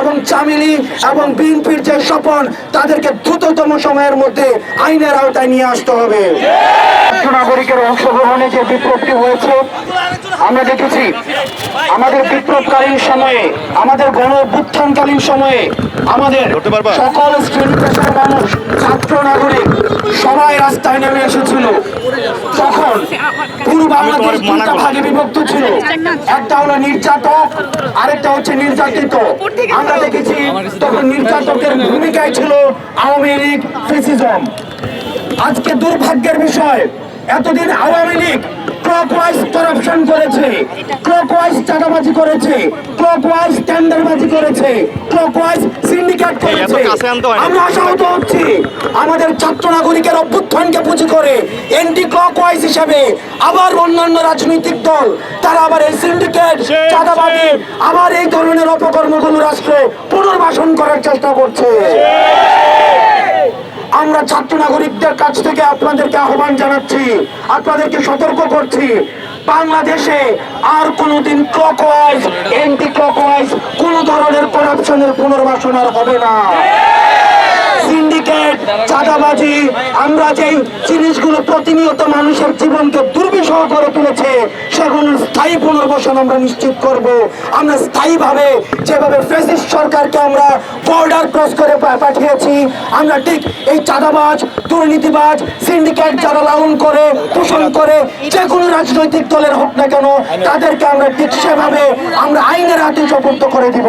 এবং চামিলি এবং বিএনপির যে স্বপন, তাদেরকে দ্রুততম সময়ের মধ্যে আইনের আওতায় নিয়ে আসতে হবে। নাগরিকের অংশগ্রহণে যে বিপ্লবটি হয়েছে, আমরা দেখেছি, আমাদের বিপ্লবকালীন সময়ে, আমাদের গণ অভ্যুত্থানকালীন সময়ে আমাদের সকল শ্রেণি পেশার মানুষ, ছাত্র নাগরিক, সবাই রাস্তায় নেমে এসেছিল। বাংলাদেশ দুইটা ভাগে বিভক্ত ছিল। একটা হলো নির্যাতক আরেকটা হচ্ছে নির্যাতিত। আমরা দেখেছি তখন নির্যাতকের ভূমিকায় ছিল আওয়ামী লীগ ফেসিজম আজকে দুর্ভাগ্যের বিষয় এতদিন আওয়ামী লীগ ক্লকওয়াইজ করাপশন করেছে ক্লকওয়াইজ চাঁদাবাজি করেছে ক্লকওয়াইজ টেন্ডারবাজি করেছে ক্লকওয়াইজ সিন্ডিকেট আমরা আশাহত হচ্ছি আমাদের ছাত্র নাগরিকের অভ্যুত্থানকে পুঁজি করে এন্টি ক্লকওয়াইজ হিসাবে আবার অন্যান্য রাজনৈতিক দল তারা আবার এই সিন্ডিকেট চাঁদাবাজি আবার এই ধরনের অপকর্মগুলো রাষ্ট্রে পুনর্বাসন করার চেষ্টা করছে। আমরা ছাত্র নাগরিকদের কাছ থেকে আপনাদেরকে আহ্বান জানাচ্ছি আপনাদেরকে সতর্ক করছি বাংলাদেশে আর কোনোদিন ক্লকওয়াইজ এন্টি ক্লকওয়াইজ কোন ধরনের করাপশনের পুনর্বাসন আর হবে না। সিন্ডিকেট, চাঁদাবাজি, আমরা যেই জিনিসগুলো প্রতিনিয়ত মানুষের জীবনকে দুর্বিষহ করে তুলেছে সেগুলোর স্থায়ী পুনর্বাসন আমরা নিশ্চিত করব। আমরা স্থায়ীভাবে যেভাবে ফেসিস সরকারকে আমরা বর্ডার ক্রস করে পাঠিয়েছি, আমরা ঠিক এই চাঁদাবাজ, দুর্নীতিবাজ, সিন্ডিকেট যারা লালন করে, পোষণ করে যে কোনো রাজনৈতিক দলের হোক না কেন, তাদেরকে আমরা ঠিক সেভাবে আমরা আইনের হাতে সপর্দ করে দিব।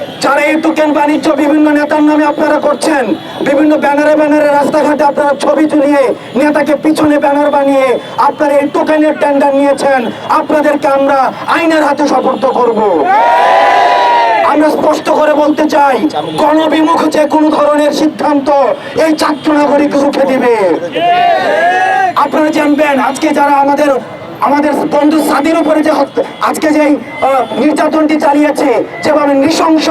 যারা এই টোকেন বাণিজ্য বিভিন্ন নেতার নামে আপনারা করছেন, বিভিন্ন ব্যানারে ব্যানারে রাস্তাঘাটে আপনারা ছবি তুলিয়ে নেতাকে পিছনে ব্যানার বানিয়ে আপনারা এই টোকেনের টেন্ডার নিয়েছেন, আপনাদেরকে আমরা আইনের হাতে সপর্দ করব। আমরা স্পষ্ট করে বলতে চাই, গণবিমুখ যে কোনো ধরনের সিদ্ধান্ত এই ছাত্র নাগরিক রুখে দিবে। আপনারা জানবেন, আজকে যারা আমাদের আমাদের বন্ধু সাদির উপরে যে আজকে যে নির্যাতনটি চালিয়েছে, যেভাবে নৃশংস,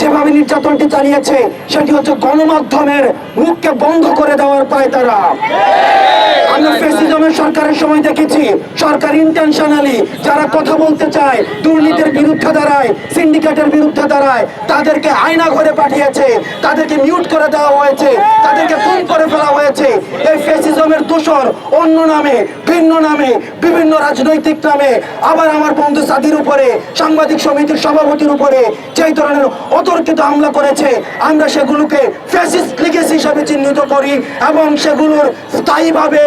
যেভাবে নির্যাতনটি চালিয়েছে, সেটি হচ্ছে গণমাধ্যমের মুখকে বন্ধ করে দেওয়ার পায় তারা। আমরা সরকারের সময় দেখেছি। সরকার ইন্টেনশনালি যারা কথা বলতে চায়, দুর্নীতির বিরুদ্ধে দাঁড়ায় সিন্ডিকেটের বিরুদ্ধে দাঁড়ায়, তাদেরকে আয়না ঘরে পাঠিয়েছে, তাদেরকে মিউট করে দেওয়া হয়েছে, তাদেরকে খুন করে ফেলা হয়েছে। এই ফেসিজমের দূষণ অন্য নামে, ভিন্ন নামে, বিভিন্ন রাজনৈতিক নামে, আবার আমার বন্ধু সাদির উপরে, সাংবাদিক সমিতির সভাপতির উপরে যেই ধরনের অতর্কিত হামলা করেছে, আমরা সেগুলোকে ফ্যাসিস্ট লিগেসি হিসাবে চিহ্নিত করি এবং সেগুলোর স্থায়ীভাবে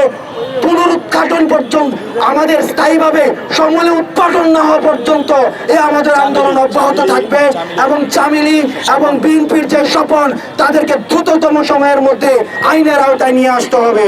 পুনরুৎঘাটন পর্যন্ত, আমাদের স্থায়ীভাবে সমলে উৎপাদন না হওয়া পর্যন্ত এ আমাদের আন্দোলন অব্যাহত থাকবে এবং চামিলি এবং বিএনপির যে স্বপন, তাদেরকে দ্রুততম সময়ের মধ্যে আইনের আওতায় নিয়ে আসতে হবে।